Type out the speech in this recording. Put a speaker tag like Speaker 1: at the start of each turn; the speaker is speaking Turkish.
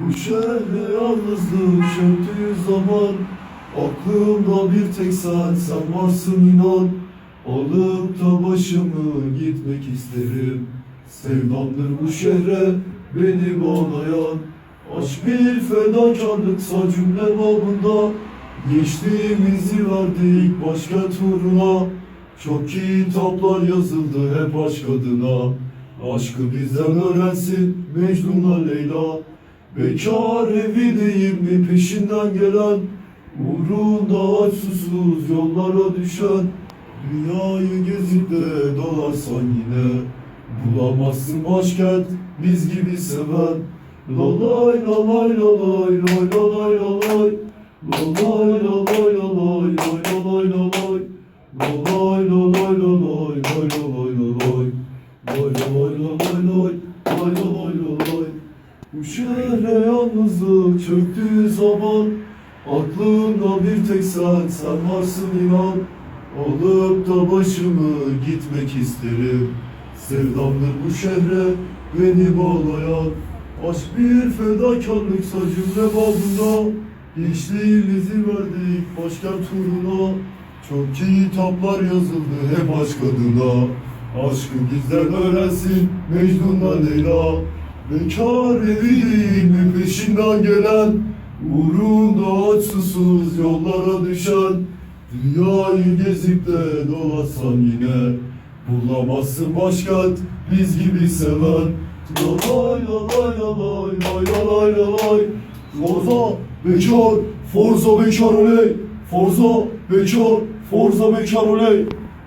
Speaker 1: Bu şehre yalnızlık çöktüğü zaman Aklımda bir tek sen, sen varsın inan Alıp da başımı gitmek isterim Sevdamdır bu şehre beni bağlayan Aşk bir fedakarlıksa cümle babında Geçtiğimizi verdik başka turuna Çok kitaplar yazıldı hep aşk adına. Aşkı bizden öğrensin Mecnun'la Leyla. Bekar evi değil mi peşinden gelen Uğrunda aç susuz yollara düşen. Dünyayı gezip de dolarsan yine Bulamazsın başkent biz gibi seven. Lalay lalay lalay lay lalay lalay Lalay lalay lalay yalnızlık çöktüğü zaman. Aklımda bir tek sen, sen varsın inan. Alıp da başımı gitmek isterim. Sevdamdır bu şehre beni bağlayan Aşk bir fedakarlıksa cümle babında Gençliğimizi verdik başkent turuna Çok kitaplar yazıldı hep aşk adına. Aşkı bizden öğrensin Mecnun'la Leyla Bekar evi değil mi peşinden gelen Uğrunda aç yollara düşen Dünyayı gezip de dolaşsan yine Bulamazsın başkent biz gibi seven. Lalay lalay lalay lay lalay lalay Forza bekar, Forza bekar oley Forza bekar, Forza bekar oley